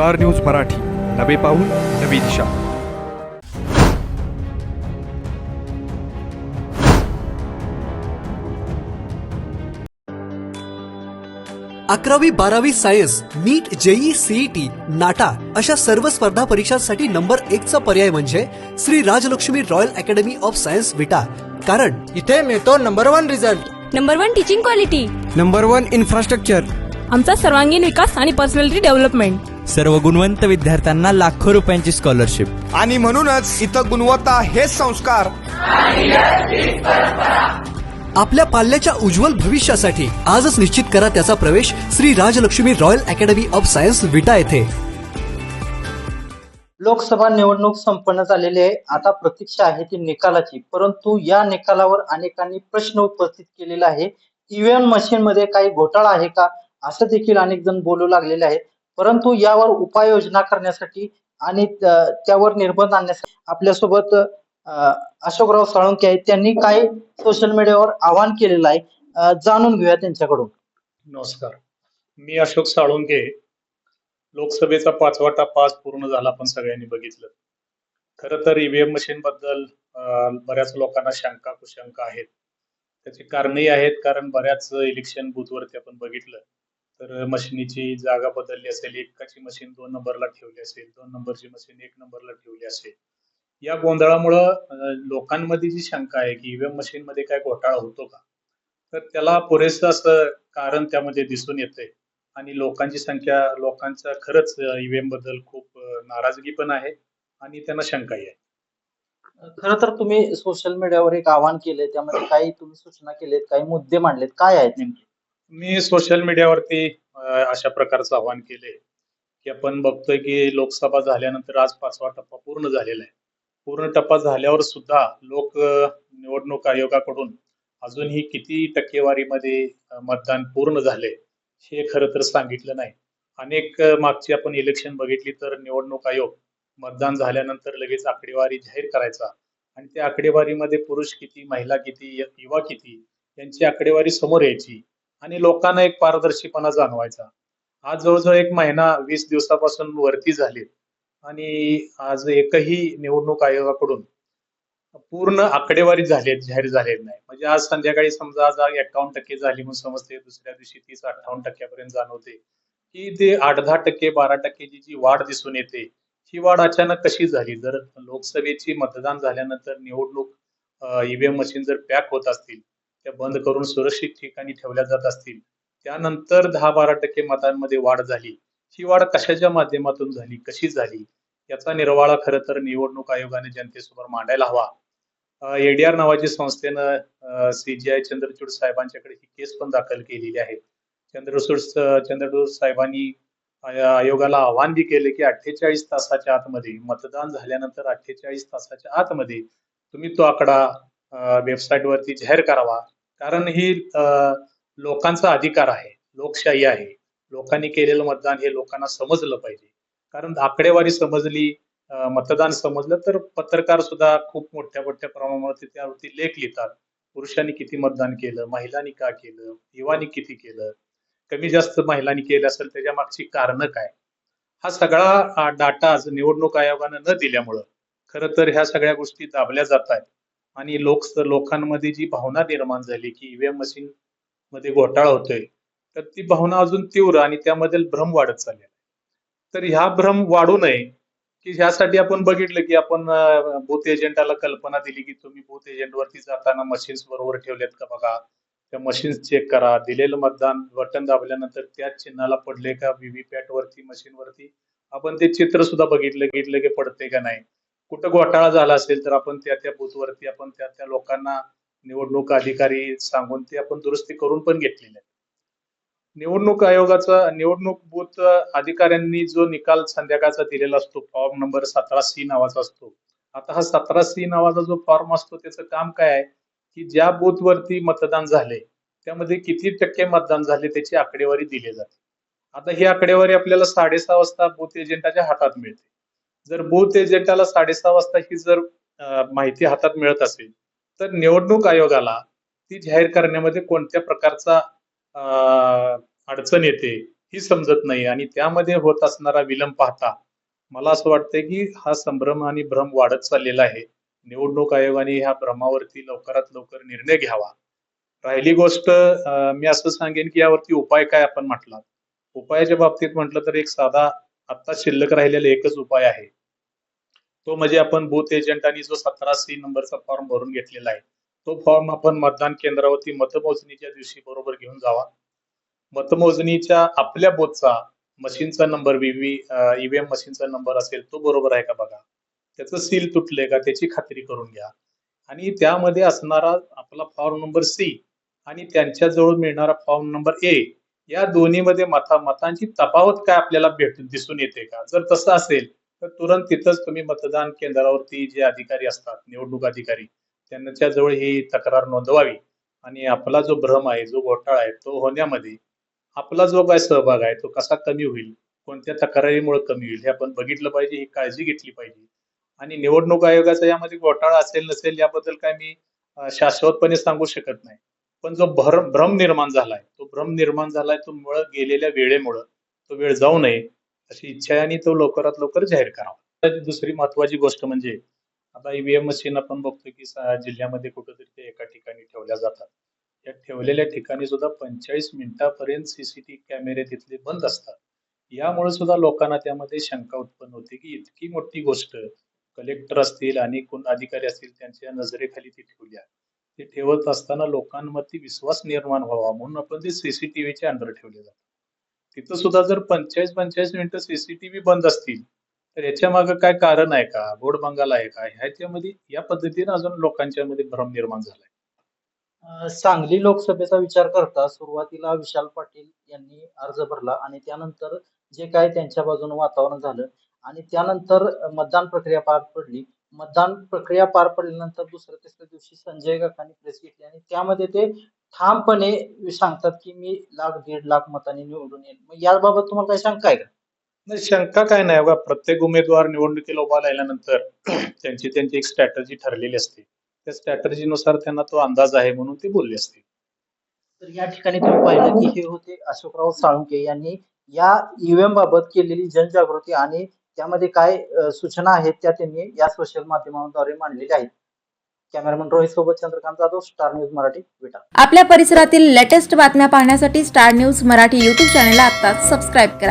Star news Marathi. नवे पाऊल नवी दिशा. अकरावी बारावी science NEET JEE CET NATA अशा सर्व स्पर्धा परीक्षांसाठी नंबर एकचा पर्याय म्हणजे Shri Rajalakshmi Royal Academy of Science Vita. कारण इथे मिळतो number one result. Number one teaching quality. Number one infrastructure. आमचा सर्वांगीण विकास आणि पर्सनॅलिटी डेव्हलपमेंट. सर्व गुणवंत विद्यार्थ्यांना लाखो रुपयांची स्कॉलरशिप आणि म्हणूनच इथं गुणवत्ता हेच संस्कार. आपल्या पाल्याच्या उज्ज्वल भविष्यासाठी आजच निश्चित करा त्याचा प्रवेश Shri Rajalakshmi Royal Academy of Science Vita येथे. लोकसभा निवडणूक संपन्न झालेली आहे. आता प्रतीक्षा आहे ती निकालाची. परंतु या निकालावर अनेकांनी प्रश्न उपस्थित केलेला आहे. ईव्हीएम मशीन मध्ये काही घोटाळा आहे का? असं देखील अनेक जण बोलू लागलेले आहेत. परंतु यावर उपाययोजना करण्यासाठी आणि त्यावर निर्बंध आणण्यासाठी आपल्यासोबत अशोकराव साळुंके आहेत. त्यांनी काय सोशल मीडियावर आवाहन केलेलं आहे. जाणून घेऊया त्यांच्याकडून. नमस्कार. मी अशोक साळुंके. लोकसभेचा पाचवा टप्पा आज पूर्ण झाला आपण सगळ्यांनी बघितलं. खर तर ईव्हीएम मशीन बद्दल बऱ्याच लोकांना शंका कुशंका आहेत. त्याची कारणही आहेत कारण बऱ्याच इलेक्शन बूथवरती आपण बघितलं. तर मशिनीची जागा बदलली असेल एकाची मशीन दोन नंबरला ठेवली असेल दोन नंबरची मशीन एक नंबरला ठेवली असेल. या गोंधळामुळं लोकांमध्ये जी शंका आहे की ईव्हीएम मशीन मध्ये काय घोटाळा होतो का? तर त्याला पुरेसं असं कारण त्यामध्ये दिसून येतंय. आणि लोकांची संख्या लोकांचा खरंच ईव्हीएमबद्दल खूप नाराजगी पण आहे आणि त्यांना शंकाही आहे. खर तर तुम्ही सोशल मीडियावर एक आवाहन केले त्यामध्ये काही तुम्ही सूचना केलेत काही मुद्दे मांडलेत. काय आहेत नेमके? मी सोशल मीडियावरती अशा प्रकारचं आवाहन केलंय की आपण बघतोय की लोकसभा झाल्यानंतर आज पाचवा टप्पा पूर्ण झालेला आहे. पूर्ण टप्पा झाल्यावर सुद्धा लोक निवडणूक आयोगाकडून अजूनही किती टक्केवारीमध्ये मतदान पूर्ण झाले हे खरं तर सांगितलं नाही. अनेक मागची आपण इलेक्शन बघितली तर निवडणूक आयोग मतदान झाल्यानंतर लगेच आकडेवारी जाहीर करायचा आणि त्या आकडेवारीमध्ये पुरुष किती महिला किती य- युवा किती यांची आकडेवारी समोर यायची. आणि लोकांना एक पारदर्शीपणा जाणवायचा. आज जवळजवळ एक महिना वीस दिवसापासून वरती झाले आणि आज एकही निवडणूक आयोगाकडून पूर्ण आकडेवारी झाली जाहीर झालेली नाही. म्हणजे आज संध्याकाळी समजा आज एकावन्न टक्के झाली म्हणून समजते दुसऱ्या दिवशी तीस अठ्ठावन्न टक्क्यापर्यंत जाणवते. की ते आठ दहा टक्के बारा टक्केची जी वाढ दिसून येते ही वाढ अचानक कशी झाली? जर लोकसभेची मतदान झाल्यानंतर निवडणूक ईव्हीएम मशीन जर पॅक होत असतील त्या बंद करून सुरक्षित ठिकाणी ठेवल्या जात असतील. त्यानंतर दहा बारा टक्के मतांमध्ये वाढ झाली. ही वाढ कशाच्या माध्यमातून झाली? कशी झाली? याचा निर्वाळा खरं तर निवडणूक आयोगाने जनतेसमोर मांडायला हवा. एडीआर नावाची संस्थेनं सीजीआय चंद्रचूड साहेबांच्याकडे ही केस पण दाखल केलेली आहे. चंद्रचूड चंद्रचूड साहेबांनी आयोगाला आव्हान बी केले की अठ्ठेचाळीस तासाच्या आतमध्ये मतदान झाल्यानंतर अठ्ठेचाळीस तासाच्या आतमध्ये तुम्ही तो आकडा वेबसाईट वरती जाहीर करावा. कारण ही लोकांचा अधिकार आहे. लोकशाही आहे. लोकांनी केलेलं मतदान हे लोकांना समजलं पाहिजे. कारण आकडेवारी समजली मतदान समजलं तर पत्रकार सुद्धा खूप मोठ्या मोठ्या प्रमाणावरती त्यावरती लेख लिहितात. पुरुषांनी किती मतदान केलं महिलांनी का केलं युवानी किती केलं कमी जास्त महिलांनी केलं असेल त्याच्या मागची कारणं काय? हा सगळा डाटा निवडणूक आयोगानं न दिल्यामुळं खरं तर ह्या सगळ्या गोष्टी दाबल्या जात आहेत. आणि लोक लोकांमध्ये जी भावना निर्माण झाली की ईव्हीएम मशीन मध्ये घोटाळा होतोय तर ती भावना अजून तीव्र आणि त्यामध्ये भ्रम वाढत चालले तर ह्या भ्रम वाढू नये की ह्यासाठी आपण बघितलं की आपण बूथ एजंटाला कल्पना दिली की तुम्ही बूथ एजंट वरती जाताना मशीन्स बरोबर ठेवलेत का बघा? त्या मशीन्स चेक करा. दिलेलं मतदान बटन दाबल्यानंतर त्याच चिन्हाला पडले का? व्हीव्हीपॅट वरती मशीन वरती? आपण ते चित्र सुद्धा बघितलं घेतलं की पडते का नाही? कुठं घोटाळा झाला असेल तर आपण त्या त्या बूथ वरती आपण त्या त्या लोकांना निवडणूक अधिकारी सांगून ते आपण दुरुस्ती करून पण घेतलेली आहे निवडणूक आयोगाचा निवडणूक बूथ अधिकाऱ्यांनी जो निकाल संध्याकाळचा दिलेला असतो फॉर्म नंबर सतरा सी नावाचा असतो आता हा सतरा सी नावाचा जो फॉर्म असतो त्याचं काम काय आहे? की ज्या बूथ वरती मतदान झाले त्यामध्ये किती टक्के मतदान झाले त्याची आकडेवारी दिली जाते. आता ही आकडेवारी आपल्याला साडेसहा वाजता बूथ एजंटाच्या हातात मिळते. जर बूथ एजंटाला साडेसहा वाजता ही जर माहिती हातात मिळत असेल तर निवडणूक आयोगाला ती जाहीर करण्यामध्ये कोणत्या प्रकारचा अं, अडचण येते ही समजत नाही आणि त्यामध्ये होत असणारा विलंब पाहता मला असं वाटतंय की हा संभ्रम आणि भ्रम वाढत चाललेला आहे. निवडणूक आयोगाने ह्या भ्रमावरती लवकरात लवकर निर्णय घ्यावा. राहिली गोष्ट मी असं सांगेन की यावरती उपाय काय आपण म्हटला उपायाच्या बाबतीत म्हटलं तर एक साधा आता शिल्लक राहिलेला एकच उपाय आहे. तो म्हणजे आपण बूथ एजंट आणि जो सतरा सी नंबरचा फॉर्म भरून घेतलेला आहे. तो फॉर्म आपण मतदान केंद्रावरती मतमोजणीच्या दिवशी बरोबर घेऊन जावा. मतमोजणीच्या आपल्या बोथचा मशीनचा नंबर व्हीव्ही ईव्हीएम मशीनचा नंबर असेल तो बरोबर आहे का बघा? त्याचं सील तुटले का त्याची खात्री करून घ्या. आणि त्यामध्ये असणारा आपला फॉर्म नंबर सी आणि त्यांच्याजवळ मिळणारा फॉर्म नंबर ए या दोन्हीमध्ये मता मतांची तफावत काय आपल्याला भेट दिसून येते का? जर तसं असेल तर तुरंत तिथंच तुम्ही मतदान केंद्रावरती जे अधिकारी असतात निवडणूक अधिकारी त्यांच्या जवळ ही तक्रार नोंदवावी. आणि आपला जो भ्रम आहे जो घोटाळा आहे तो होण्यामध्ये आपला जो काय सहभाग आहे तो कसा कमी होईल कोणत्या तक्रारीमुळे कमी होईल हे आपण बघितलं पाहिजे ही काळजी घेतली पाहिजे. आणि निवडणूक आयोगाचा यामध्ये घोटाळा असेल नसेल याबद्दल काय मी शाश्वतपणे सांगू शकत नाही. पण जो भर भ्रम निर्माण झालाय तो भ्रम निर्माण झालाय तो मुळ गेलेल्या वेळेमुळं. तो वेळ जाऊ नये अशी इच्छा आहे आणि तो लवकरात लवकर जाहीर करावा. तर दुसरी महत्वाची गोष्ट म्हणजे आता ईव्हीएम मशीन आपण बघतो की जिल्ह्यामध्ये कुठेतरी ते एका ठिकाणी ठेवल्या जातात. या ठेवलेल्या ठिकाणी सुद्धा पंचेचाळीस मिनिटापर्यंत सीसीटीव्ही कॅमेरे तिथले बंद असतात. यामुळे सुद्धा लोकांना त्यामध्ये शंका उत्पन्न होते की इतकी मोठी गोष्ट कलेक्टर असतील आणि कोण अधिकारी असतील त्यांच्या नजरेखाली ती ठेवली आहे. ते ठेवत असताना लोकांवरती विश्वास निर्माण व्हावा म्हणून आपण ते सीसीटीव्हीच्या अंडर ठेवले जातात. तिथं सुद्धा जर पंचेचाळीस पंचेचाळीस मिनिटं सीसीटीव्ही बंद असतील तर याच्या मागे काय कारण आहे का? गोड बंगाल आहे का? ह्याच्यामध्ये या पद्धतीने अजून लोकांच्या मध्ये भ्रम निर्माण झालाय. सांगली लोकसभेचा विचार करता सुरुवातीला विशाल पाटील यांनी अर्ज भरला आणि त्यानंतर जे काय त्यांच्या बाजूने वातावरण झालं आणि त्यानंतर मतदान प्रक्रिया पार पडली मतदान प्रक्रिया पार पडल्यानंतर दुसऱ्या तिसऱ्या दिवशी संजय काकांनी प्रेस घेतली आणि त्यामध्ये ते ठामपणे सांगतात की मी लाख दीड लाख मतांनी निवडून येईल मग याबाबत तुम्हाला काही शंका आहे का? नाही शंका काय नाही. बघा प्रत्येक उमेदवार निवडणुकीला उभा राहिल्यानंतर त्यांची त्यांची एक स्ट्रॅटजी ठरलेली असते. त्या स्ट्रॅटजीनुसार त्यांना तो अंदाज आहे म्हणून ते बोलले असते. तर या ठिकाणी तुम्ही पाहिलं की हे होते अशोकराव साळुंके यांनी या ईव्हीएम बाबत केलेली जनजागृती आणि त्यामध्ये काय सूचना आहेत त्या त्यांनी या सोशल माध्यमांद्वारे मांडलेल्या आहेत. कॅमेरामन रोहित सोबत चंद्रकांत जाधव स्टार न्यूज मराठी विटा. आपल्या परिसरातील लेटेस्ट बातम्या पाहण्यासाठी स्टार न्यूज मराठी यूट्यूब चॅनलला आता सबस्क्राईब करा.